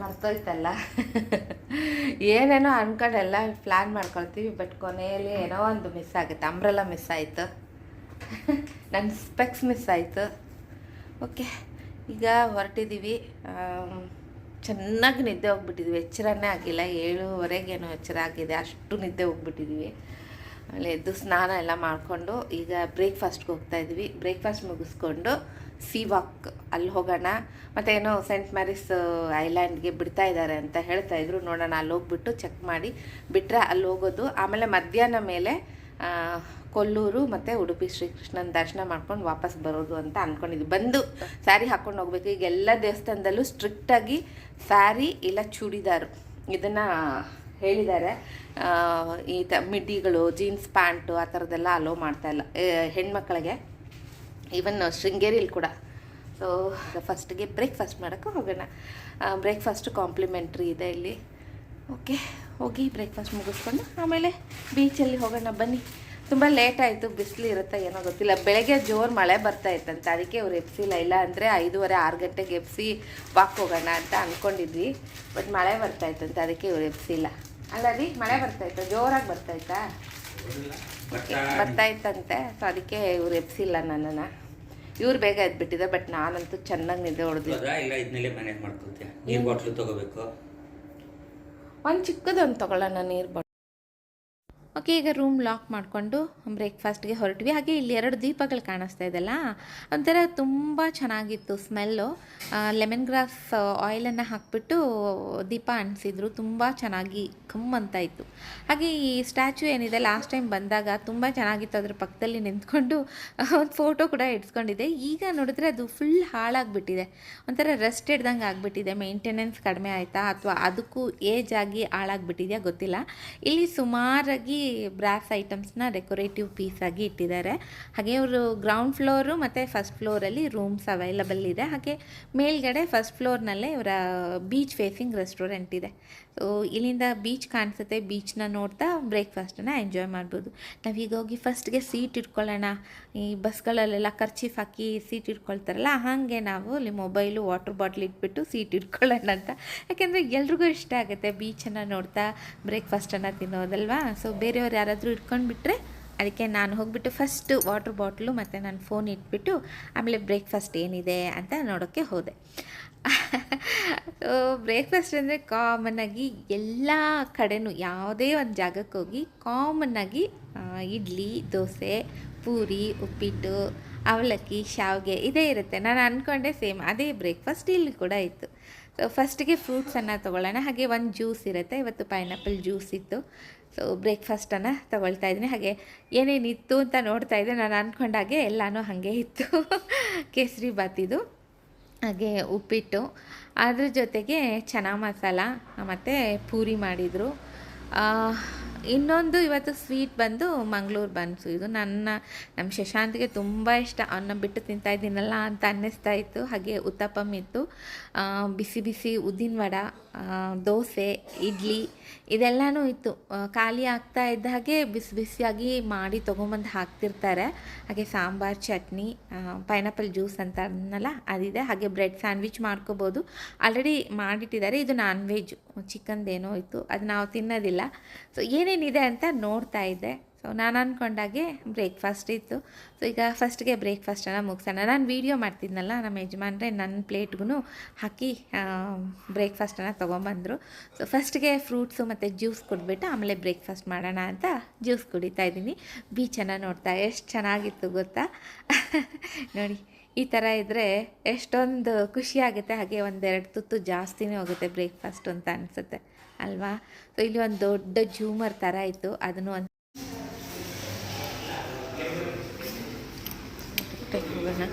ಮರ್ತೋಯ್ತಲ್ಲ ಏನೇನೋ ಅನ್ಕೊಂಡು ಎಲ್ಲ ಪ್ಲ್ಯಾನ್ ಮಾಡ್ಕೊಳ್ತೀವಿ ಬಟ್ ಕೊನೆಯಲ್ಲಿ ಏನೋ ಒಂದು ಮಿಸ್ ಆಗುತ್ತೆ. ಅಂಬ್ರೆಲ್ಲ ಮಿಸ್ ಆಯಿತು. ನನ್ನ ಸ್ಪೆಕ್ಸ್ ಮಿಸ್ ಆಯಿತು. ಓಕೆ ಈಗ ಹೊರಟಿದ್ದೀವಿ ಚೆನ್ನಾಗಿ ನಿದ್ದೆ ಹೋಗ್ಬಿಟ್ಟಿದ್ವಿ. ಎಚ್ಚರನೇ ಆಗಿಲ್ಲ. ಏಳುವರೆಗೇನೋ ಎಚ್ಚರ ಆಗಿದೆ. ಅಷ್ಟು ನಿದ್ದೆ ಹೋಗ್ಬಿಟ್ಟಿದ್ವಿ. ಆಮೇಲೆ ಎದ್ದು ಸ್ನಾನ ಎಲ್ಲ ಮಾಡಿಕೊಂಡು ಈಗ ಬ್ರೇಕ್ಫಾಸ್ಟ್ಗೆ ಹೋಗ್ತಾಯಿದ್ವಿ ಬ್ರೇಕ್ಫಾಸ್ಟ್ ಮುಗಿಸ್ಕೊಂಡು ಸಿ ವಾಕ್ ಅಲ್ಲಿ ಹೋಗೋಣ. ಮತ್ತೇನೋ ಸೆಂಟ್ ಮ್ಯಾರಿಸ್ ಐಲ್ಯಾಂಡ್ಗೆ ಬಿಡ್ತಾ ಇದ್ದಾರೆ ಅಂತ ಹೇಳ್ತಾ ಇದ್ರು. ನೋಡೋಣ, ಅಲ್ಲಿ ಹೋಗ್ಬಿಟ್ಟು ಚೆಕ್ ಮಾಡಿ. ಬಿಟ್ಟರೆ ಅಲ್ಲಿ ಹೋಗೋದು. ಆಮೇಲೆ ಮಧ್ಯಾಹ್ನ ಮೇಲೆ ಕೊಲ್ಲೂರು ಮತ್ತು ಉಡುಪಿ ಶ್ರೀಕೃಷ್ಣನ ದರ್ಶನ ಮಾಡ್ಕೊಂಡು ವಾಪಸ್ ಬರೋದು ಅಂತ ಅಂದ್ಕೊಂಡಿದ್ವಿ ಬಂದು ಸ್ಯಾರಿ ಹಾಕ್ಕೊಂಡು ಹೋಗ್ಬೇಕು. ಈಗ ಎಲ್ಲ ದೇವಸ್ಥಾನದಲ್ಲೂ ಸ್ಟ್ರಿಕ್ಟಾಗಿ ಸ್ಯಾರಿ ಇಲ್ಲ ಚೂಡಿದಾರು. ಇದನ್ನು ಹೇಳಿದ್ದಾರೆ. ಈ ತ, ಮಿಡ್ಡಿಗಳು, ಜೀನ್ಸ್, ಪ್ಯಾಂಟು ಆ ಥರದ್ದೆಲ್ಲ ಅಲೋ ಮಾಡ್ತಾಯಿಲ್ಲ ಹೆಣ್ಮಕ್ಳಿಗೆ. ಈವನ್ ಶೃಂಗೇರಿಲಿ ಕೂಡ. ಸೊ ಫಸ್ಟಿಗೆ ಬ್ರೇಕ್ಫಾಸ್ಟ್ ಮಾಡೋಕ್ಕೆ ಹೋಗೋಣ. ಬ್ರೇಕ್ಫಾಸ್ಟ್ ಕಾಂಪ್ಲಿಮೆಂಟ್ರಿ ಇದೆ ಇಲ್ಲಿ. ಓಕೆ ಹೋಗಿ ಬ್ರೇಕ್ಫಾಸ್ಟ್ ಮುಗಿಸ್ಕೊಂಡು ಆಮೇಲೆ ಬೀಚಲ್ಲಿ ಹೋಗೋಣ ಬನ್ನಿ. ತುಂಬ ಲೇಟ್ ಆಯಿತು ಬಿಸಿಲು ಇರುತ್ತೆ ಏನೋ ಗೊತ್ತಿಲ್ಲ. ಬೆಳಗ್ಗೆ ಜೋರು ಮಳೆ ಬರ್ತಾ ಇತ್ತಂತೆ. ಅದಕ್ಕೆ ಅವ್ರು ಎಪ್ಸಿಲ್ಲ ಇಲ್ಲ ಅಂದರೆ ಐದೂವರೆ ಆರು ಗಂಟೆಗೆ ಎಪ್ಸಿ ವಾಕ್ ಹೋಗೋಣ ಅಂತ ಅಂದ್ಕೊಂಡಿದ್ವಿ ಬಟ್ ಮಳೆ ಬರ್ತಾ ಇತ್ತಂತೆ ಅದಕ್ಕೆ ಇವ್ರು ಎಪ್ಸಿಲ್ಲ ಅಲ್ಲ ರೀ ಮಳೆ ಬರ್ತಾ ಇತ್ತು? ಜೋರಾಗಿ ಬರ್ತಾ ಇತ್ತಾ? ಬರ್ತಾ ಇತ್ತಂತೆ. ಸೊ ಅದಕ್ಕೆ ಇವ್ರು ಎಪ್ಸಿಲ್ಲ ನನ್ನನ್ನು. ಇವ್ರು ಬೇಗ ಎದ್ಬಿಟ್ಟಿದೆ ಬಟ್ ನಾನಂತೂ ಚೆನ್ನಾಗಿ ನಿದ್ದೆ ಹೊಡೆದ್ವಿ. ಹೌದಾ ಇಲ್ಲ ಇದನ್ನಲ್ಲೇ ಮ್ಯಾನೇಜ್ ಮಾಡ್ಕೊಳ್ತೀಯ? ನೀರು ಬಾಟ್ಲು ತಗೋಬೇಕು? ಒಂದು ಚಿಕ್ಕದೊಂದು ತಗೊಳ್ಳೋಣ ನೀರು ಬಾಟಲ್ ಓಕೆ ಈಗ ರೂಮ್ ಲಾಕ್ ಮಾಡಿಕೊಂಡು ಬ್ರೇಕ್ಫಾಸ್ಟ್ಗೆ ಹೊರಟ್ವಿ. ಹಾಗೆ ಇಲ್ಲಿ ಎರಡು ದೀಪಗಳು ಕಾಣಿಸ್ತಾ ಇದೆಲ್ಲ ಒಂಥರ ತುಂಬ ಚೆನ್ನಾಗಿತ್ತು ಸ್ಮೆಲ್ಲು ಲೆಮನ್ ಗ್ರಾಸ್ ಆಯಿಲನ್ನು ಹಾಕ್ಬಿಟ್ಟು ದೀಪ ಅಂಟಿಸಿದ್ರು. ತುಂಬ ಚೆನ್ನಾಗಿ ಅಂತ ಇತ್ತು. ಹಾಗೆ ಈ ಸ್ಟ್ಯಾಚು ಏನಿದೆ ಲಾಸ್ಟ್ ಟೈಮ್ ಬಂದಾಗ ತುಂಬ ಚೆನ್ನಾಗಿತ್ತು. ಅದ್ರ ಪಕ್ಕದಲ್ಲಿ ನಿಂತ್ಕೊಂಡು ಒಂದು ಫೋಟೋ ಕೂಡ ಇಡ್ಸ್ಕೊಂಡಿದ್ದೆ. ಈಗ ನೋಡಿದ್ರೆ ಅದು ಫುಲ್ ಹಾಳಾಗಿಬಿಟ್ಟಿದೆ. ಒಂಥರ ರೆಸ್ಟ್ ಹಿಡ್ದಂಗೆ ಆಗಿಬಿಟ್ಟಿದೆ. ಮೇಂಟೆನೆನ್ಸ್ ಕಡಿಮೆ ಆಯಿತಾ? ಅಥವಾ ಅದಕ್ಕೂ ಏಜ್ ಆಗಿ ಹಾಳಾಗ್ಬಿಟ್ಟಿದೆಯಾ ಗೊತ್ತಿಲ್ಲ. ಇಲ್ಲಿ ಸುಮಾರಾಗಿ ಬ್ರಾಸ್ ಐಟಮ್ಸ್ನ ಡೆಕೋರೇಟಿವ್ ಪೀಸ್ ಆಗಿ ಇಟ್ಟಿದ್ದಾರೆ. ಹಾಗೆ ಇವರು ಗ್ರೌಂಡ್ ಫ್ಲೋರು ಮತ್ತು ಫಸ್ಟ್ ಫ್ಲೋರಲ್ಲಿ ರೂಮ್ಸ್ ಅವೈಲಬಲ್ ಇದೆ. ಹಾಗೆ ಮೇಲ್ಗಡೆ ಫಸ್ಟ್ ಫ್ಲೋರ್ನಲ್ಲೇ ಇವರ ಬೀಚ್ ಫೇಸಿಂಗ್ ರೆಸ್ಟೋರೆಂಟ್ ಇದೆ. ಸೊ ಇಲ್ಲಿಂದ ಬೀಚ್ ಕಾಣಿಸುತ್ತೆ. ಬೀಚ್ನ ನೋಡ್ತಾ ಬ್ರೇಕ್ಫಾಸ್ಟನ್ನು ಎಂಜಾಯ್ ಮಾಡ್ಬೋದು. ನಾವೀಗ ಹೋಗಿ ಫಸ್ಟ್ಗೆ ಸೀಟ್ ಇಟ್ಕೊಳ್ಳೋಣ. ಈ ಬಸ್ಗಳಲ್ಲೆಲ್ಲ ಖರ್ಚೀಫ್ ಹಾಕಿ ಸೀಟ್ ಇಟ್ಕೊಳ್ತಾರಲ್ಲ, ಹಾಗೆ ನಾವು ಇಲ್ಲಿ ಮೊಬೈಲು ವಾಟರ್ ಬಾಟ್ಲ್ ಇಟ್ಬಿಟ್ಟು ಸೀಟ್ ಇಟ್ಕೊಳ್ಳೋಣ ಅಂತ. ಯಾಕೆಂದರೆ ಎಲ್ರಿಗೂ ಇಷ್ಟ ಆಗುತ್ತೆ ಬೀಚನ್ನು ನೋಡ್ತಾ ಬ್ರೇಕ್ಫಾಸ್ಟನ್ನು ತಿನ್ನೋದಲ್ವಾ? ಸೊ ಬೇರೆಯವ್ರು ಯಾರಾದರೂ ಇಟ್ಕೊಂಡ್ಬಿಟ್ರೆ ಅದಕ್ಕೆ ನಾನು ಹೋಗ್ಬಿಟ್ಟು ಫಸ್ಟು ವಾಟರ್ ಬಾಟ್ಲು ಮತ್ತು ನನ್ನ ಫೋನ್ ಇಟ್ಬಿಟ್ಟು ಆಮೇಲೆ ಬ್ರೇಕ್ಫಾಸ್ಟ್ ಏನಿದೆ ಅಂತ ನೋಡೋಕ್ಕೆ ಹೋದೆ. ಬ್ರೇಕ್ಫಾಸ್ಟ್ ಅಂದರೆ ಕಾಮನ್ನಾಗಿ ಎಲ್ಲ ಕಡೆನೂ ಯಾವುದೇ ಒಂದು ಜಾಗಕ್ಕೆ ಹೋಗಿ ಕಾಮನ್ನಾಗಿ ಇಡ್ಲಿ, ದೋಸೆ, ಪೂರಿ, ಉಪ್ಪಿಟ್ಟು, ಅವಲಕ್ಕಿ, ಶಾವಿಗೆ ಇದೇ ಇರುತ್ತೆ. ನಾನು ಅಂದ್ಕೊಂಡೆ ಸೇಮ್ ಅದೇ ಬ್ರೇಕ್ಫಾಸ್ಟ್ ಇಲ್ಲಿ ಕೂಡ ಇತ್ತು. ಸೊ ಫಸ್ಟಿಗೆ ಫ್ರೂಟ್ಸನ್ನು ತೊಗೊಳ್ಳೋಣ. ಹಾಗೆ ಒಂದು ಜ್ಯೂಸ್ ಇರುತ್ತೆ. ಇವತ್ತು ಪೈನಾಪಲ್ ಜ್ಯೂಸ್ ಇತ್ತು. ಸೊ ಬ್ರೇಕ್ಫಾಸ್ಟನ್ನು ತೊಗೊಳ್ತಾ ಇದ್ದೀನಿ. ಹಾಗೆ ಏನೇನಿತ್ತು ಅಂತ ನೋಡ್ತಾ ಇದ್ದೆ. ನಾನು ಅಂದ್ಕೊಂಡಾಗೆ ಎಲ್ಲನೂ ಹಾಗೆ ಇತ್ತು. ಕೇಸರಿ ಬಾತಿದು ಹಾಗೆ ಉಪ್ಪಿಟ್ಟು. ಅದ್ರ ಜೊತೆಗೆ ಚನಾ ಮಸಾಲ, ಮತ್ತು ಪೂರಿ ಮಾಡಿದರು. ಇನ್ನೊಂದು ಇವತ್ತು ಸ್ವೀಟ್ ಬಂದು ಮಂಗಳೂರು ಬನ್ಸು. ಇದು ನನ್ನ ನಮ್ಮ ಶಶಾಂತ್ಗೆ ತುಂಬ ಇಷ್ಟ. ಅನ್ನ ಬಿಟ್ಟು ತಿಂತಾ ಇದ್ದೀನಲ್ಲ ಅಂತ ಅನ್ನಿಸ್ತಾ ಇತ್ತು. ಹಾಗೆ ಉತ್ತಪ್ಪಮ್ ಇತ್ತು. ಬಿಸಿ ಬಿಸಿ ಉದ್ದಿನ ವಡ ದೋಸೆ, ಇಡ್ಲಿ ಇದೆಲ್ಲನೂ ಇತ್ತು. ಖಾಲಿ ಆಗ್ತಾ ಇದ್ದ ಹಾಗೆ ಬಿಸಿ ಬಿಸಿಯಾಗಿ ಮಾಡಿ ತೊಗೊಂಬಂದು ಹಾಕ್ತಿರ್ತಾರೆ. ಹಾಗೆ ಸಾಂಬಾರು, ಚಟ್ನಿ ಪೈನಾಪಲ್ ಜ್ಯೂಸ್ ಅಂತ ಅನ್ನಲ್ಲ ಅದಿದೆ. ಹಾಗೆ ಬ್ರೆಡ್ ಸ್ಯಾಂಡ್ವಿಚ್ ಮಾಡ್ಕೋಬೋದು. ಆಲ್ರೆಡಿ ಮಾಡಿಟ್ಟಿದ್ದಾರೆ. ಇದು ನಾನ್ ವೆಜ್. ಚಿಕನ್ದೇನೋ ಇತ್ತು. ಅದು ನಾವು ತಿನ್ನೋದಿಲ್ಲ. ಸೊ ಏನೇನಿದೆ ಅಂತ ನೋಡ್ತಾ ಇದ್ದೆ. ಸೊ ನಾನು ಅಂದ್ಕೊಂಡಾಗೆ ಬ್ರೇಕ್ಫಾಸ್ಟ್ ಇತ್ತು. ಸೊ ಈಗ ಫಸ್ಟ್ಗೆ ಬ್ರೇಕ್ಫಾಸ್ಟನ್ನು ಮುಗಿಸೋಣ. ನಾನು ವೀಡಿಯೋ ಮಾಡ್ತಿದ್ನಲ್ಲ, ನಮ್ಮ ಯಜಮಾನ್ರೆ ನನ್ನ ಪ್ಲೇಟ್ಗೂ ಹಾಕಿ ಬ್ರೇಕ್ಫಾಸ್ಟನ್ನು ತೊಗೊಂಬಂದರು. ಸೊ ಫಸ್ಟ್ಗೆ ಫ್ರೂಟ್ಸು ಮತ್ತು ಜ್ಯೂಸ್ ಕೊಟ್ಬಿಟ್ಟು ಆಮೇಲೆ ಬ್ರೇಕ್ಫಾಸ್ಟ್ ಮಾಡೋಣ ಅಂತ ಜ್ಯೂಸ್ ಕುಡಿತಾ ಇದ್ದೀನಿ. ಬೀಚನ್ನು ನೋಡ್ತಾ, ಎಷ್ಟು ಚೆನ್ನಾಗಿತ್ತು ಗೊತ್ತಾ? ನೋಡಿ, ಈ ಥರ ಇದ್ದರೆ ಎಷ್ಟೊಂದು ಖುಷಿಯಾಗುತ್ತೆ ಹಾಗೆ ಒಂದೆರಡು ತುತ್ತು ಜಾಸ್ತಿನೇ ಹೋಗುತ್ತೆ ಬ್ರೇಕ್ಫಾಸ್ಟು ಅಂತ ಅನಿಸುತ್ತೆ. ಅಲ್ವಾ? ಸೊ ಇಲ್ಲಿ ಒಂದು ದೊಡ್ಡ ಜೂಮರ್ ಥರ ಇತ್ತು. ಅದನ್ನು ಒಂದು ಹೋಗೋಣ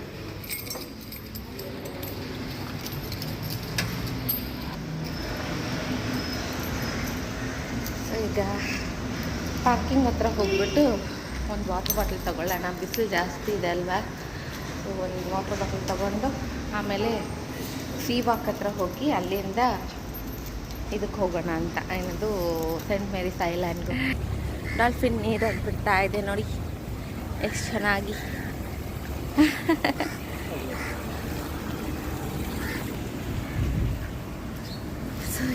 ಈಗ ಪಾರ್ಕಿಂಗ್ ಹತ್ರ ಹೋಗ್ಬಿಟ್ಟು ಒಂದು ವಾಟರ್ ಬಾಟಲ್ ತಗೊಳ್ಳೋಣ. ಬಿಸಿಲು ಜಾಸ್ತಿ ಇದೆ ಅಲ್ವಾ? ಸೊ ಒಂದು ವಾಟರ್ ಬಾಟಲ್ ತಗೊಂಡು ಆಮೇಲೆ ಸಿ ವಾಕ್ ಹತ್ರ ಹೋಗಿ ಅಲ್ಲಿಂದ ಇದಕ್ಕೆ ಹೋಗೋಣ ಅಂತ. ಏನದು ಸೆಂಟ್ ಮೇರಿಸ್ ಐಲ್ಯಾಂಡ್ಗೆ ಡಾಲ್ಫಿನ್ ನೀರು ಬಿಡ್ತಾ ಇದೆ ನೋಡಿ. ಎಷ್ಟು ಚೆನ್ನಾಗಿ.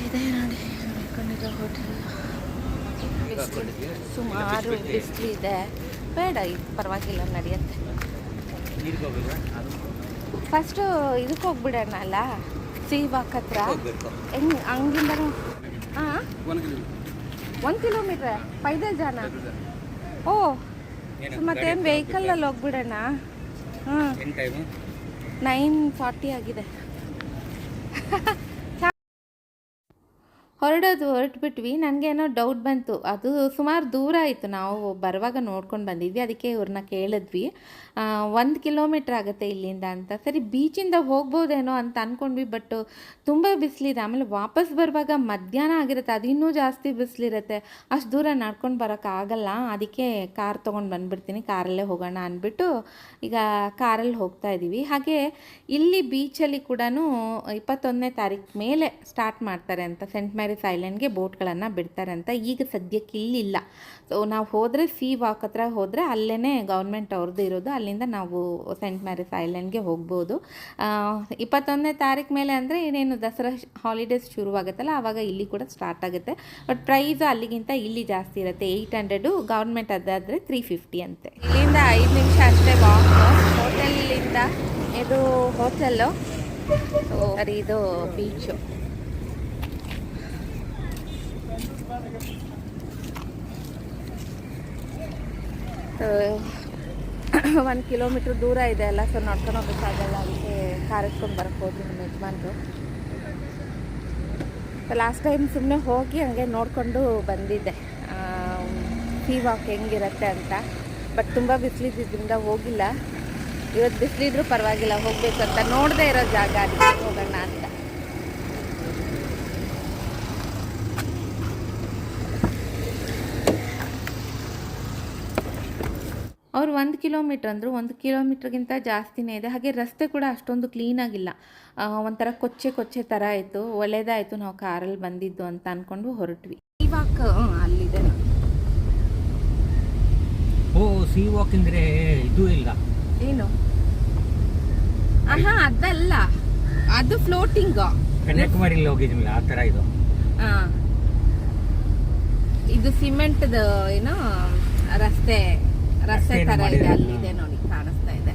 ಇದೆ ನೋಡಿ ನೋಡ್ಕೊಂಡಿರೋ ಹೋಟೆಲ್ ಸುಮಾರು ಬಿಸಿಲು ಇದೆ. ಬೇಡ ಇದು ಪರವಾಗಿಲ್ಲ ನಡೆಯುತ್ತೆ. ಫಸ್ಟು ಇದಕ್ಕೆ ಹೋಗ್ಬಿಡೋಣ ಅಲ್ಲ ಸೀಬಾಕ್ ಹತ್ರ. ಹೆಂಗ್ ಹಂಗಿಂದ ಹಾಂ ಒಂದು ಕಿಲೋ ಒಂದು ಕಿಲೋಮೀಟ್ರ್. ಪೈದಲ್ ಜಾನ ಓ ಮತ್ತೇನು ವೆಹಿಕಲಲ್ಲಿ ಹೋಗ್ಬಿಡೋಣ. ಹಾಂ ನೈನ್ ಫಾರ್ಟಿ ಆಗಿದೆ. ಹೊರಡೋದು ಹೊರಟ್ಬಿಟ್ವಿ. ನನಗೇನೋ ಡೌಟ್ ಬಂತು. ಅದು ಸುಮಾರು ದೂರ ಆಯಿತು. ನಾವು ಬರುವಾಗ ನೋಡ್ಕೊಂಡು ಬಂದಿದ್ವಿ. ಅದಕ್ಕೆ ಇವ್ರನ್ನ ಕೇಳಿದ್ವಿ. ಒಂದು ಕಿಲೋಮೀಟ್ರ್ ಆಗುತ್ತೆ ಇಲ್ಲಿಂದ ಅಂತ. ಸರಿ ಬೀಚಿಂದ ಹೋಗ್ಬೋದೇನೋ ಅಂತ ಅಂದ್ಕೊಂಡ್ವಿ ಬಟ್ ತುಂಬ ಬಿಸಿಲಿದೆ. ಆಮೇಲೆ ವಾಪಸ್ ಬರುವಾಗ ಮಧ್ಯಾಹ್ನ ಆಗಿರುತ್ತೆ. ಅದು ಇನ್ನೂ ಜಾಸ್ತಿ ಬಿಸಿಲಿರುತ್ತೆ. ಅಷ್ಟು ದೂರ ನಡ್ಕೊಂಡು ಬರೋಕ್ಕಾಗಲ್ಲ ಅದಕ್ಕೆ ಕಾರ್ ತೊಗೊಂಡು ಬಂದುಬಿಡ್ತೀನಿ. ಕಾರಲ್ಲೇ ಹೋಗೋಣ ಅಂದ್ಬಿಟ್ಟು ಈಗ ಕಾರಲ್ಲಿ ಹೋಗ್ತಾ ಇದ್ದೀವಿ ಹಾಗೆ ಇಲ್ಲಿ ಬೀಚಲ್ಲಿ ಕೂಡ ಇಪ್ಪತ್ತೊಂದನೇ ತಾರೀಕು ಮೇಲೆ ಸ್ಟಾರ್ಟ್ ಮಾಡ್ತಾರೆ ಅಂತ ಸೆಂಟ್ ಮ್ಯಾರೀಸ್ ಐಲ್ಯಾಂಡ್ಗೆ ಬೋಟ್ಗಳನ್ನು ಬಿಡ್ತಾರೆ ಅಂತ ಈಗ ಸದ್ಯಕ್ಕೆ ಇಲ್ಲಿಲ್ಲ. ಸೊ ನಾವು ಹೋದರೆ ಸಿ ವಾಕ್ ಹತ್ರ ಹೋದರೆ ಅಲ್ಲೇ ಗೌರ್ಮೆಂಟ್ ಅವ್ರದ್ದು ಇರೋದು, ಅಲ್ಲಿಂದ ನಾವು ಸೆಂಟ್ ಮ್ಯಾರೀಸ್ ಐಲ್ಯಾಂಡ್ಗೆ ಹೋಗ್ಬೋದು. ಇಪ್ಪತ್ತೊಂದನೇ ತಾರೀಕು ಮೇಲೆ ಅಂದರೆ ಏನೇನು ದಸರಾ ಹಾಲಿಡೇಸ್ ಶುರುವಾಗುತ್ತಲ್ಲ ಆವಾಗ ಇಲ್ಲಿ ಕೂಡ ಸ್ಟಾರ್ಟ್ ಆಗುತ್ತೆ. ಬಟ್ ಪ್ರೈಸ್ ಅಲ್ಲಿಗಿಂತ ಇಲ್ಲಿ ಜಾಸ್ತಿ ಇರುತ್ತೆ ಏಯ್ಟ್ ಹಂಡ್ರೆಡು ಗೌರ್ಮೆಂಟ್ ಅದಾದರೆ ತ್ರೀ ಫಿಫ್ಟಿ ಅಂತೆ. ಇಲ್ಲಿಂದ ಐದು ನಿಮಿಷ ಅಷ್ಟೇ ವಾಕ್ ಹೋಟೆಲಿಂದ ಇದು ಹೋಟೆಲ್ಲು ಸರಿ, ಇದು ಬೀಚು ಒಂದು ಕಿಲೋಮೀಟ್ರ್ ದೂರ ಇದೆ ಅಲ್ಲ ಸೊ ನಡ್ಕೊಂಡು ಹೋಗೋಕ್ಕಾಗಲ್ಲ ಅದಕ್ಕೆ ಕಾರಿಸ್ಕೊಂಡು ಬರಕ್ಕೆ ನಿಮ್ಮ ನಮ್ಮ ಯಜಮಾನ್ರು. ಲಾಸ್ಟ್ ಟೈಮ್ ಸುಮ್ಮನೆ ಹೋಗಿ ಹಂಗೆ ನೋಡಿಕೊಂಡು ಬಂದಿದ್ದೆ. ಟೀ ವಾಕ್ ಹೆಂಗಿರುತ್ತೆ ಅಂತ. ಬಟ್ ತುಂಬ ಬಿಸಿಲಿದ್ದರಿಂದ ಹೋಗಿಲ್ಲ. ಇವತ್ತು ಬಿಸಿಲಿದ್ರೂ ಪರವಾಗಿಲ್ಲ ಹೋಗಬೇಕು ಅಂತ ನೋಡದೇ ಇರೋ ಜಾಗ ಅದಕ್ಕೆ ಹೋಗೋಣ ಅಂತ. ಅವ್ರು ಒಂದು ಕಿಲೋಮೀಟ್ರ್ ಅಂದರು ಒಂದು ಕಿಲೋಮೀಟ್ರ್ಗಿಂತ ಜಾಸ್ತಿನೇ ಇದೆ. ಹಾಗೆ ರಸ್ತೆ ಕೂಡ ಅಷ್ಟೊಂದು ಕ್ಲೀನಾಗಿಲ್ಲ ಒಂಥರ ಕೊಚ್ಚೆ ಕೊಚ್ಚೆ ಥರ ಇತ್ತು ಒಳ್ಳೇದಾಯಿತು ನಾವು ಕಾರಲ್ಲಿ ಬಂದಿದ್ದು ಅಂತ ಅಂದ್ಕೊಂಡು ಹೊರಟ್ವಿ. ಇವಾಗ ಅಲ್ಲಿದೆ. ಓ ಸಿ ವಾಕ್ ಅಂದ್ರೆ ಇದು ಇಲ್ಲ. ಏನು? ಆಹಾ ಅದಲ್ಲ. ಅದು ಫ್ಲೋಟಿಂಗ್ ಕನ್ಯಾಕುಮಾರಿ ಹೋಗಿದ್ವಿ ಆ ತರ ಇದು. ಇದು ಸಿಮೆಂಟ್ದ ಏನೋ ರಸ್ತೆ. ರಸ್ತೆ ತರ ಇದೆ. ಅಲ್ಲಿದೆ ನೋಡಿ ಕಾಣಿಸ್ತಾ ಇದೆ.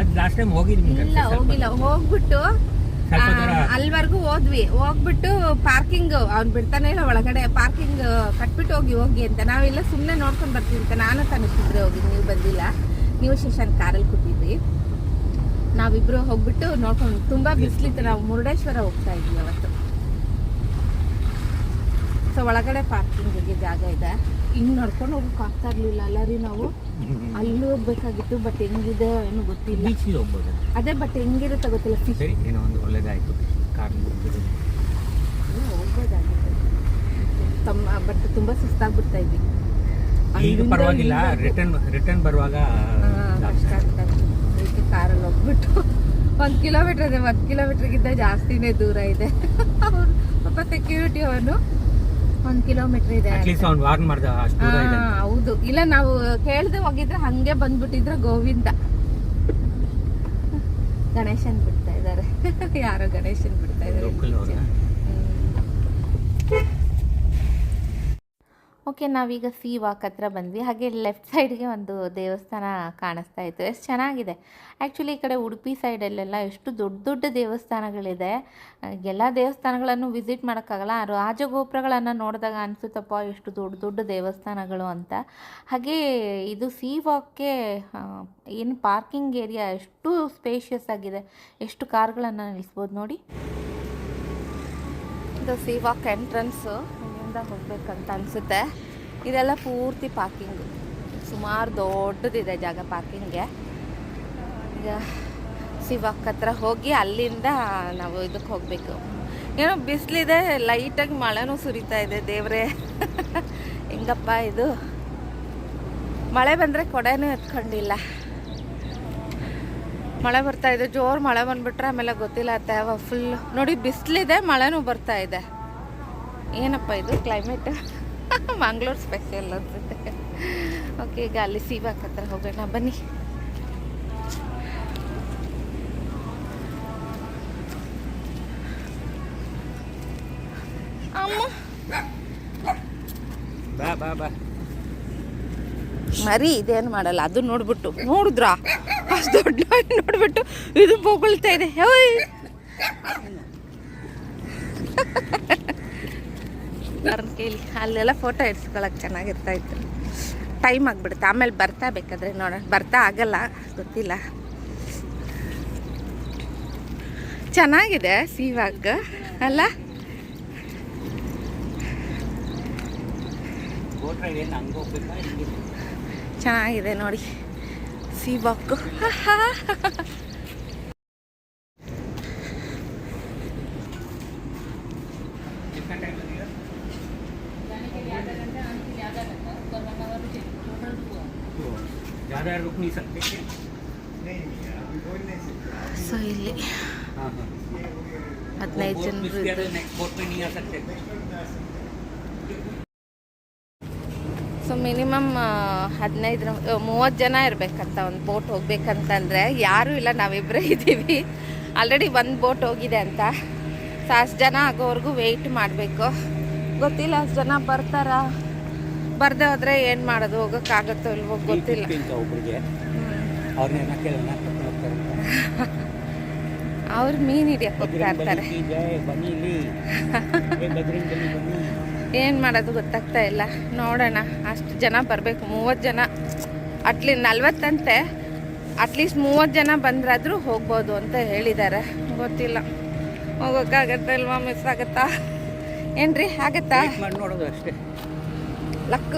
ಅದು ಲಾಸ್ಟ್ ಟೈಮ್ ಹೋಗಿದ್ವಿ ಇಲ್ಲ ಹೋಗಿಲ್ಲ ಹೋಗ್ಬಿಟ್ಟು. ಅಲ್ವರೆಗೂ ಹೋದ್ವಿ. ಹೋಗ್ಬಿಟ್ಟು ಪಾರ್ಕಿಂಗ್ ಅವ್ನ್ ಬಿಡ್ತಾನೆ ಇಲ್ಲ ಒಳಗಡೆ ಪಾರ್ಕಿಂಗ್ ಕಟ್ಬಿಟ್ಟು ಹೋಗಿ ಹೋಗಿ ಅಂತ. ನಾವೆಲ್ಲ ಸುಮ್ಮನೆ ನೋಡ್ಕೊಂಡು ಬರ್ತೀವಿ ಅಂತ ನಾನು ತನಿಸಿದ್ರೆ ಹೋಗಿ ನೀವು ಬಂದಿಲ್ಲ. ನೀವು ಶೇಷನ್ ಕಾರಲ್ಲಿ ಕೂತಿದ್ವಿ ನಾವಿಬ್ರು ಹೋಗ್ಬಿಟ್ಟು ನೋಡ್ಕೊಂಡು ತುಂಬಾ ಬಿಸಿಲಿತ್ತು. ನಾವು ಮುರುಡೇಶ್ವರ ಹೋಗ್ತಾ ಇದ್ವಿ ಅವತ್ತು. ಸೊ ಒಳಗಡೆ ಪಾರ್ಕಿಂಗಿಗೆ ಜಾಗ ಇದೆ. ಹಿಂಗ್ ನಡ್ಕೊಂಡು ಹೋಗಕ್ ಆಗ್ತಾ ಇರ್ಲಿಲ್ಲ ಅಲ್ಲ ರೀ ನಾವು? ಅಲ್ಲಿ ಹೋಗ್ಬೇಕಾಗಿತ್ತು ಬಟ್ ಹೆಂಗಿದೆ ಏನು ಗೊತ್ತಿಲ್ಲ. ಬೀಚಿಗೆ ಹೋಗ್ಬೋದು. ಅದೇ ಬಟ್ ಹೆಂಗಿರುತ್ತೆ ಗೊತ್ತಿಲ್ಲ. ಫಿಶ್ ಸರಿ ಏನೋ ಒಂದು ಒಳ್ಳೇದಾಯಿತು. ಕಾರ್ ಹೋಗ್ಬೋದಾಗಿತ್ತು. ತಮ್ಮ ಬಟ್ ತುಂಬಾ ಸುಸ್ತಾಗ್ಬಿಡ್ತಾ ಇದ್ವಿ ಈಗ ಪರವಾಗಿಲ್ಲ ರಿಟರ್ನ್ ರಿಟರ್ನ್ ಬರುವಾಗ ಹಾ, ಕಷ್ಟ ಆಗ್ತದೆ ಅದಕ್ಕೆ ಕಾರಲ್ಲಿ ಹೋಗ್ಬಿಟ್ಟು ಒಂದು ಕಿಲೋಮೀಟರ್ ಇದೆ ಒಂದು ಕಿಲೋಮೀಟರ್ಗಿಂತ ಜಾಸ್ತಿನೇ ದೂರ ಇದೆ. ಅವ್ರು ಪಾಪ ಸೆಕ್ಯೂರಿಟಿ ಅವನು ಒಂದು ಕಿಲೋಮೀಟರ್ ಇದೆ ಅಟ್ಲೀಸ್ಟ್ ಅವ್ನು ವಾರ್ನ್ ಮಾಡ್ದ ಅಷ್ಟು ದೂರ ಇದೆ ಹಾ, ಹೌದು. ಇಲ್ಲ ನಾವು ಕೇಳ್ದೆ ಹೋಗಿದ್ರೆ ಹಂಗೆ ಬಂದ್ಬಿಟ್ಟಿದ್ರೆ ಗೋವಿಂದ. ಗಣೇಶನ್ ಬಿಡ್ತಾ ಇದ್ದಾರೆ ಯಾರೋ ಗಣೇಶನ್ ಬಿಡ್ತಾ Local ಅವ್ರಾ? ಇದ್ದಾರೆ ಓಕೆ, ನಾವೀಗ ಸಿ ವಾಕ್ ಹತ್ರ ಬಂದ್ವಿ. ಹಾಗೆ ಲೆಫ್ಟ್ ಸೈಡ್ಗೆ ಒಂದು ದೇವಸ್ಥಾನ ಕಾಣಿಸ್ತಾ ಇತ್ತು. ಎಷ್ಟು ಚೆನ್ನಾಗಿದೆ. ಆ್ಯಕ್ಚುಲಿ ಈ ಕಡೆ ಉಡುಪಿ ಸೈಡಲ್ಲೆಲ್ಲ ಎಷ್ಟು ದೊಡ್ಡ ದೊಡ್ಡ ದೇವಸ್ಥಾನಗಳಿದೆ. ಎಲ್ಲ ದೇವಸ್ಥಾನಗಳನ್ನು ವಿಸಿಟ್ ಮಾಡೋಕ್ಕಾಗಲ್ಲ. ರಾಜಗೋಪುರಗಳನ್ನು ನೋಡಿದಾಗ ಅನಿಸುತ್ತಪ್ಪ, ಎಷ್ಟು ದೊಡ್ಡ ದೊಡ್ಡ ದೇವಸ್ಥಾನಗಳು ಅಂತ. ಹಾಗೆ ಇದು ಸಿ ವಾಕ್ಗೆ ಏನು ಪಾರ್ಕಿಂಗ್ ಏರಿಯಾ ಎಷ್ಟು ಸ್ಪೇಷಿಯಸ್ ಆಗಿದೆ. ಎಷ್ಟು ಕಾರ್ಗಳನ್ನು ನಿಲ್ಲಿಸ್ಬೋದು ನೋಡಿ. ಇದು ಸಿ ವಾಕ್ ಎಂಟ್ರೆನ್ಸು. ಇಲ್ಲಿಂದ ಹೋಗ್ಬೇಕಂತ ಅನಿಸುತ್ತೆ. ಇದೆಲ್ಲ ಪೂರ್ತಿ ಪಾರ್ಕಿಂಗು ಸುಮಾರು ದೊಡ್ಡದಿದೆ ಜಾಗ ಪಾರ್ಕಿಂಗ್ಗೆ ಈಗ ಸಿ ವಾಕ್ ಹತ್ರ ಹೋಗಿ ಅಲ್ಲಿಂದ ನಾವು ಇದಕ್ಕೆ ಹೋಗಬೇಕು. ಏನೋ ಬಿಸಿಲಿದೆ ಲೈಟಾಗಿ ಮಳೆನೂ ಸುರಿತಾ ಇದೆ ದೇವ್ರೆ. ಹೆಂಗಪ್ಪ ಇದು? ಮಳೆ ಬಂದರೆ ಕೊಡೆನೂ ಎತ್ಕೊಂಡಿಲ್ಲ. ಮಳೆ ಬರ್ತಾ ಇದೆ, ಜೋರು ಮಳೆ ಬಂದುಬಿಟ್ರೆ ಆಮೇಲೆ ಗೊತ್ತಿಲ್ಲ ಅತ್ತೆ ಫುಲ್ ನೋಡಿ ಬಿಸಿಲಿದೆ, ಮಳೆನೂ ಬರ್ತಾ ಇದೆ. ಏನಪ್ಪ ಇದು? ಕ್ಲೈಮೇಟ್ ಮಂಗ್ಳೂರು ಸ್ಪೆಷಲ್ ಅನ್ಸುತ್ತೆ. ಓಕೆ ಈಗ ಅಲ್ಲಿ ಸೀಬಾಕ್ ಹತ್ರ ಹೋಗೋಣ ಬನ್ನಿ. ಅಮ್ಮ. ಬಾ ಬಾ ಬಾ. ಮರಿ ಇದೇನು ಮಾಡಲ್ಲ ಅದು ನೋಡ್ಬಿಟ್ಟು. ನೋಡಿದ್ರ? ಅಷ್ಟು ದೊಡ್ಡ ನೋಡ್ಬಿಟ್ಟು ಇದು ಬೊಗಳ್ತಾ ಇದೆ. ಅವ್ರನ್ನ ಕೇಳಿ ಅಲ್ಲೆಲ್ಲ ಫೋಟೋ ಇಡ್ಸ್ಕೊಳಕ್ ಚೆನ್ನಾಗಿರ್ತಾ ಇತ್ತು. ಟೈಮ್ ಆಗಿಬಿಡುತ್ತೆ. ಆಮೇಲೆ ಬರ್ತಾ ಬೇಕಾದ್ರೆ ನೋಡೋಣ. ಬರ್ತಾ ಆಗಲ್ಲ. ಗೊತ್ತಿಲ್ಲ. ಚೆನ್ನಾಗಿದೆ ಸೀವಾಗ ಅಲ್ಲ? ಚೆನ್ನಾಗಿದೆ ನೋಡಿ. ಸೀವಾಕ್ ಸೊ ಇಲ್ಲಿ ಹದಿನೈದು ಜನರು ಸೊ ಮಿನಿಮಮ್ ಹದಿನೈದರ ಮೂವತ್ತು ಜನ ಇರಬೇಕಂತ ಒಂದು ಬೋಟ್ ಹೋಗ್ಬೇಕಂತಂದರೆ ಯಾರೂ ಇಲ್ಲ ನಾವಿಬ್ಬರೇ ಇದ್ದೀವಿ. ಆಲ್ರೆಡಿ ಒಂದು ಬೋಟ್ ಹೋಗಿದೆ ಅಂತ. ಸೊ ಅಷ್ಟು ಜನ ಆಗೋವರೆಗೂ ವೆಯ್ಟ್ ಮಾಡಬೇಕು. ಗೊತ್ತಿಲ್ಲ ಅಷ್ಟು ಜನ ಬರ್ತಾರಾ? ಬರ್ದೇ ಹೋದ್ರೆ ಏನು ಮಾಡೋದು? ಹೋಗೋಕ್ಕಾಗತ್ತೋ ಇಲ್ವೋ ಗೊತ್ತಿಲ್ಲ. ಒಬ್ಬರಿಗೆ ಅವ್ರನ್ನೆಲ್ಲ ಕೇಳೋಣ. ಅವ್ರು ಮೀನು ಹಿಡಿಯಕ್ಕೆ ಹೋಗ್ತಾ ಇರ್ತಾರೆ. ಏನು ಮಾಡೋದು ಗೊತ್ತಾಗ್ತಾ ಇಲ್ಲ. ನೋಡೋಣ ಅಷ್ಟು ಜನ ಬರಬೇಕು ಮೂವತ್ತು ಜನ. ಅಟ್ಲಿ ನಲ್ವತ್ತಂತೆ ಅಟ್ಲೀಸ್ಟ್ ಮೂವತ್ತು ಜನ ಬಂದ್ರಾದ್ರೂ ಹೋಗ್ಬೋದು ಅಂತ ಹೇಳಿದ್ದಾರೆ ಗೊತ್ತಿಲ್ಲ. ಹೋಗೋಕ್ಕಾಗತ್ತಾ ಇಲ್ವಾ ಮಿಸ್ ಆಗತ್ತಾ? ಏನ್ರಿ ಆಗತ್ತಾ? ನೋಡೋದು ಅಷ್ಟೇ. ಲಕ್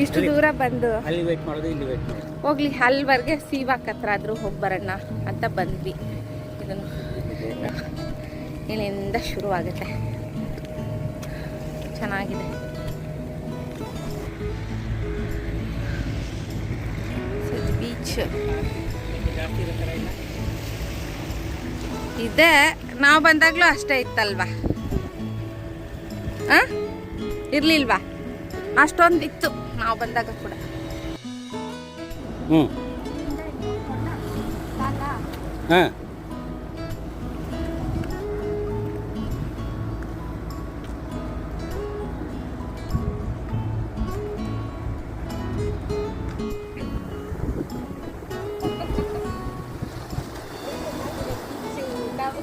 ಇಷ್ಟು ದೂರ ಬಂದು. ಅಲ್ಲಿ ವೇಟ್ ಮಾಡೋದು ಇಲ್ಲಿ ವೇಟ್ ಮಾಡೋದು. ಹೋಗ್ಲಿ ಅಲ್ಲಿವರೆಗೆ ಸೀವಾಕ್ ಹತ್ರ ಆದರೂ ಹೋಗಿ ಬರೋಣ ಅಂತ ಬಂದ್ವಿ. ಇದನ್ನು ಇಲ್ಲಿಂದ ಶುರುವಾಗುತ್ತೆ. ಚೆನ್ನಾಗಿದೆ. ಬೀಚ್ ಇದೆ. ನಾವು ಬಂದಾಗಲೂ ಅಷ್ಟೇ ಇತ್ತಲ್ವಾ? ಹಾಂ? ಇರ್ಲಿಲ್ವಾ? ಅಷ್ಟೊಂದಿತ್ತು ನಾವು ಬಂದಾಗ ಕೂಡ. ಹ್ಞೂ ಹಾಂ.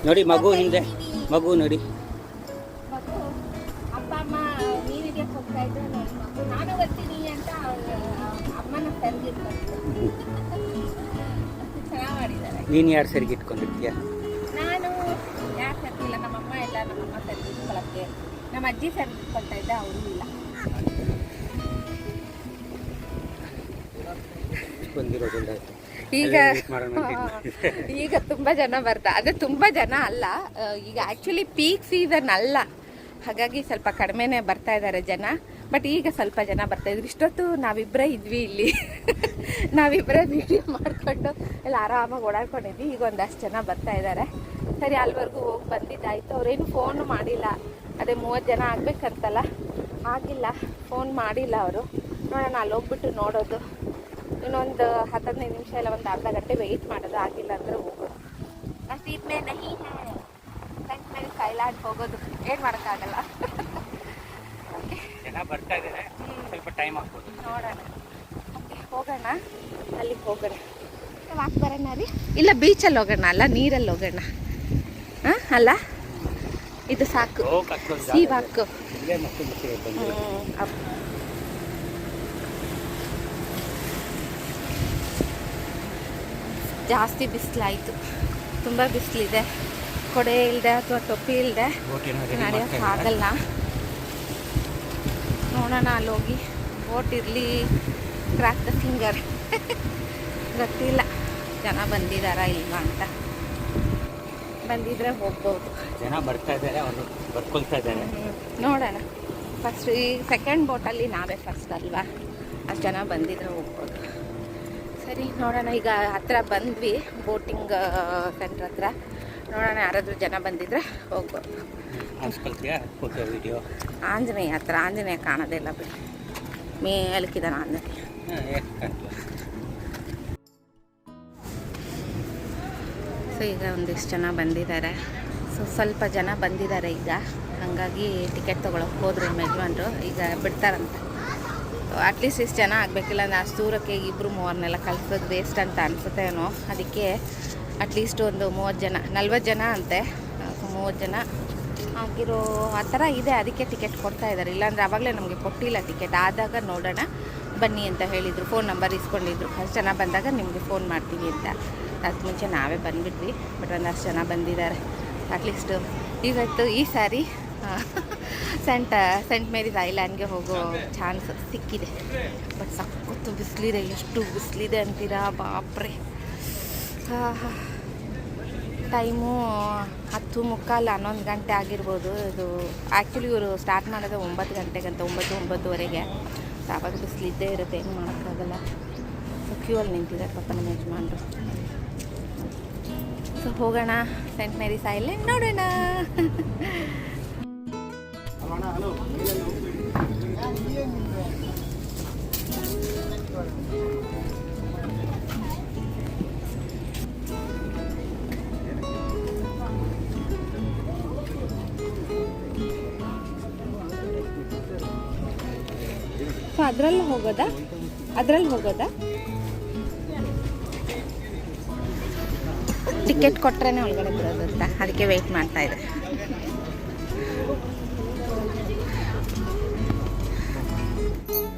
ನೋಡಿ ಮಗು ಹಿಂದೆ ಮಗು ನೋಡಿ. ಚೆನ್ನಾಗಿ ಮಾಡಿದ್ದಾರೆ ನೀನು ಯಾರು ಸರಿಗೆ ಇಟ್ಕೊಂಡಿರ್ತೀಯ? ನಾನು ಯಾರು ಕರ್ತಿಲ್ಲ ನಮ್ಮಮ್ಮ ಎಲ್ಲ ನಮ್ಮಮ್ಮ ಕರೆದಿಟ್ಕೊಳಕ್ಕೆ ನಮ್ಮ ಅಜ್ಜಿ ಕರೆದಿಟ್ಕೊಳ್ತಾ ಇದ್ದೆ ಅವರು ಇಲ್ಲ. ಬಂದಿರೋದಿಲ್ಲ ಈಗ ಈಗ ತುಂಬಾ ಜನ ಬರ್ತಾ ಅದೇ ತುಂಬಾ ಜನ ಅಲ್ಲ ಈಗ ಆಕ್ಚುಲಿ ಪೀಕ್ ಸೀಸನ್ ಅಲ್ಲ. ಹಾಗಾಗಿ ಸ್ವಲ್ಪ ಕಡಿಮೆನೇ ಬರ್ತಾ ಇದ್ದಾರೆ ಜನ. ಬಟ್ ಈಗ ಸ್ವಲ್ಪ ಜನ ಬರ್ತಾ ಇದ್ರು. ಇಷ್ಟೊತ್ತು ನಾವಿಬ್ಬರೇ ಇದ್ವಿ ಇಲ್ಲಿ. ನಾವಿಬ್ಬರೇ ವಿಡಿಯೋ ಮಾಡ್ಕೊಂಡು ಎಲ್ಲ ಆರಾಮಾಗಿ ಓಡಾಡ್ಕೊಂಡಿದ್ವಿ. ಈಗ ಒಂದಷ್ಟು ಜನ ಬರ್ತಾ ಇದ್ದಾರೆ ಸರಿ, ಅಲ್ಲಿವರೆಗೂ ಹೋಗಿ ಬಂದಿದ್ದಾಯ್ತು. ಅವ್ರೇನು ಫೋನ್ ಮಾಡಿಲ್ಲ. ಅದೇ ಮೂವತ್ತು ಜನ ಆಗ್ಬೇಕಂತಲ್ಲ. ಆಗಿಲ್ಲ. ಫೋನ್ ಮಾಡಿಲ್ಲ ಅವರು. ನೋಡೋಣ, ಅಲ್ಲಿ ಹೋಗ್ಬಿಟ್ಟು ನೋಡೋದು. ಇನ್ನೊಂದು ಹತ್ತು ಹದಿನೈದು ನಿಮಿಷ ಇಲ್ಲ, ಒಂದು ಅರ್ಧ ಗಂಟೆ ವೆಯ್ಟ್ ಮಾಡೋದು. ಆಗಿಲ್ಲ ಅಂದ್ರೆ ಹೋಗೋದು. ಅಷ್ಟು ಇದ್ಮೇಲೆ ಕೈಲಾಡ್ ಹೋಗೋದು. ಏನು ಮಾಡೋಕ್ಕಾಗಲ್ಲ. ಜನ ಬರ್ತಾ ಇದ್ದಾರೆ. ಸ್ವಲ್ಪ ಟೈಮ್ ಆಗ್ಬೋದು. ನೋಡೋಣ. ಹೋಗೋಣ. ಅಲ್ಲಿಗೆ ಹೋಗೋಣ. ವಾಕ್ ಬರೋಣ ರೀ ಇಲ್ಲ ಬೀಚಲ್ಲಿ ಹೋಗೋಣ ಅಲ್ಲ ನೀರಲ್ಲಿ ಹೋಗೋಣ. ಹಾಂ ಅಲ್ಲ? ಇದು ಸಾಕು. ಸೀ. ವಾಕು ಜಾಸ್ತಿ ಬಿಸಿಲಾಯಿತು. ತುಂಬ ಬಿಸಿಲಿದೆ. ಕೊಡೆ ಇಲ್ಲದೆ ಅಥವಾ ಟೊಪ್ಪಿ ಇಲ್ಲದೆ ಬೋಟ್ ಏನೋ ready ಮಾಡ್ತಾ ನಡೆಯೋಕ್ಕೆ ಇದ್ದಾರೆ. ಆಗಲ್ಲ ನೋಡೋಣ ಅಲ್ಲಿ ಹೋಗಿ ಬೋಟ್ ಇರಲಿ ಕ್ರಾಕ್ ದ ಫಿಂಗರ್ ಗೊತ್ತಿಲ್ಲ. ಜನ ಬಂದಿದ್ದಾರಾ ಇಲ್ವಾ ಅಂತ. ಬಂದಿದ್ರೆ ಹೋಗ್ಬೋದು. ಜನ ಬರ್ತಾ ಇದ್ದಾರೆ ಅವರು ಬರ್ಕೊಳ್ತಾ ಇದ್ದಾರೆ. ನೋಡೋಣ. ಫಸ್ಟ್ ಈ ಸೆಕೆಂಡ್ ಬೋಟಲ್ಲಿ ನಾವೇ ಫಸ್ಟ್ ಅಲ್ವಾ? ಅಷ್ಟು ಜನ ಬಂದಿದ್ರೆ ಹೋಗ್ಬೋದು. ಸರಿ ನೋಡೋಣ. ಈಗ ಹತ್ರ ಬಂದ್ವಿ ಬೋಟಿಂಗ್ ಸೆಂಟ್ರ್ ಹತ್ರ. ನೋಡೋಣ ಯಾರಾದರೂ ಜನ ಬಂದಿದ್ರೆ ಫೋಟೋ ವಿಡಿಯೋ? ಆಂಜನೇಯ ಹತ್ರ ಆಂಜನೇಯ ಕಾಣೋದಿಲ್ಲ ಬಿಡಿ. ಮೇಲ್ಕಿದಾನ ಆಂಜನೇಯ. ಸೊ ಈಗ ಒಂದಿಷ್ಟು ಜನ ಬಂದಿದ್ದಾರೆ. ಸೊ ಸ್ವಲ್ಪ ಜನ ಬಂದಿದ್ದಾರೆ ಈಗ. ಹಾಗಾಗಿ ಟಿಕೆಟ್ ತೊಗೊಳಕ್ಕೆ ಹೋದ್ರೆ ಯಜಮಾನ್ರು. ಈಗ ಬಿಡ್ತಾರಂತೆ. ಅಟ್ಲೀಸ್ಟ್ ಇಷ್ಟು ಜನ ಆಗಬೇಕಿಲ್ಲ ಅಂದರೆ ಅಷ್ಟು ದೂರಕ್ಕೆ ಇಬ್ಬರು ಮೂವರನ್ನೆಲ್ಲ ಕಲ್ಸೋದು ವೇಸ್ಟ್ ಅಂತ ಅನ್ಸುತ್ತೇನೋ. ಅದಕ್ಕೆ ಅಟ್ಲೀಸ್ಟ್ ಒಂದು ಮೂವತ್ತು ಜನ, ನಲ್ವತ್ತು ಜನ ಅಂತೆ. ಮೂವತ್ತು ಜನ. ಆಗಿರೋ ಆ ಥರ ಇದೆ, ಅದಕ್ಕೆ ಟಿಕೆಟ್ ಕೊಡ್ತಾ ಇದ್ದಾರೆ. ಇಲ್ಲಾಂದರೆ ಆವಾಗಲೇ ನಮಗೆ ಕೊಟ್ಟಿಲ್ಲ ಟಿಕೆಟ್ ಆದಾಗ ನೋಡೋಣ, ಬನ್ನಿ ಅಂತ ಹೇಳಿದರು. ಫೋನ್ ನಂಬರ್ ಇಸ್ಕೊಂಡಿದ್ರು. ಅಷ್ಟು ಜನ ಬಂದಾಗ ನಿಮಗೆ ಫೋನ್ ಮಾಡ್ತೀವಿ ಅಂತ. ಅದಕ್ಕೆ ಮುಂಚೆ ನಾವೇ ಬಂದುಬಿಟ್ವಿ ಬಟ್ ಒಂದಷ್ಟು ಜನ ಬಂದಿದ್ದಾರೆ. ಅಟ್ಲೀಸ್ಟು ಇವತ್ತು ಈ ಸಾರಿ ಸೆಂಟ್ ಸೆಂಟ್ ಮೇರಿಸ್ ಐಲ್ಯಾಂಡ್ಗೆ ಹೋಗೋ ಚಾನ್ಸ್ ಸಿಕ್ಕಿದೆ. ಬಟ್ ಸಖತ್ತು ಬಿಸಿಲಿದೆ, ಎಷ್ಟು ಬಿಸಿಲಿದೆ ಅಂತೀರಾ? ಬಾಪ್ರೆ. ಟೈಮು ಹತ್ತು ಮುಕ್ಕಾಲು ಹನ್ನೊಂದು ಗಂಟೆ ಆಗಿರ್ಬೋದು. ಇದು ಆ್ಯಕ್ಚುಲಿ ಇವರು ಸ್ಟಾರ್ಟ್ ಮಾಡೋದು ಒಂಬತ್ತು ಗಂಟೆಗಂತ, ಒಂಬತ್ತು ಒಂಬತ್ತುವರೆಗೆ. ಆವಾಗ ಬಿಸಿಲಿದ್ದೇ ಇರುತ್ತೆ, ಏನು ಮಾಡೋಕ್ಕಾಗಲ್ಲ. ಸೊ ಕ್ಯೂ ಅಲ್ಲಿ ನಿಂತಿದ್ದಾರೆ ಪಾಪ ನಮ್ಮ ಯಜಮಾನ್ರು. ಸೊ ಹೋಗೋಣ. ಸೆಂಟ್ ಮೇರಿಸ್ ಸಾಯಿಲೆ ನೋಡೋಣ. ಅದರಲ್ಲಿ ಹೋಗೋದಾ? ಅದರಲ್ಲಿ ಹೋಗೋದಾ? ಟಿಕೆಟ್ ಕೊಟ್ರೇ ಒಳಗಡೆ ಬರೋದು ಅಂತ. ಅದಕ್ಕೆ ವೆಯ್ಟ್ ಮಾಡ್ತಾ ಇದೆ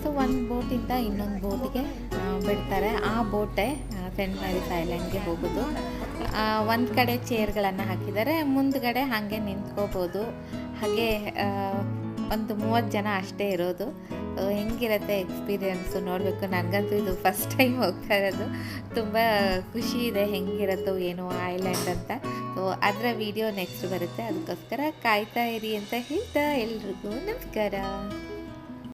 ಸೊ ಒಂದು ಬೋಟಿಂದ ಇನ್ನೊಂದು ಬೋಟಿಗೆ ಬಿಡ್ತಾರೆ. ಆ ಬೋಟೇ ಸೆಂಟ್ ಮ್ಯಾರಿಸ್ ಐಲ್ಯಾಂಡ್ಗೆ ಹೋಗೋದು. ಒಂದು ಕಡೆ ಚೇರ್ಗಳನ್ನು ಹಾಕಿದ್ದಾರೆ. ಮುಂದ್ಗಡೆ ಹಾಗೆ ನಿಂತ್ಕೋಬೋದು. ಹಾಗೆ ಒಂದು ಮೂವತ್ತು ಜನ ಅಷ್ಟೇ ಇರೋದು. ಹೆಂಗಿರುತ್ತೆ ಎಕ್ಸ್ಪೀರಿಯನ್ಸು ನೋಡಬೇಕು. ನನಗಂತೂ ಇದು ಫಸ್ಟ್ ಟೈಮ್ ಹೋಗ್ತಾ ಇರೋದು. ತುಂಬ ಖುಷಿ ಇದೆ ಹೆಂಗಿರುತ್ತೋ ಏನೋ ಐಲ್ಯಾಂಡ್ ಅಂತ. ಸೊ ಅದರ ವಿಡಿಯೋ ನೆಕ್ಸ್ಟ್ ಬರುತ್ತೆ. ಅದಕ್ಕೋಸ್ಕರ ಕಾಯ್ತಾ ಇರಿ ಅಂತ ಹೇಳ್ತಾ ಎಲ್ರಿಗೂ ನಮಸ್ಕಾರ.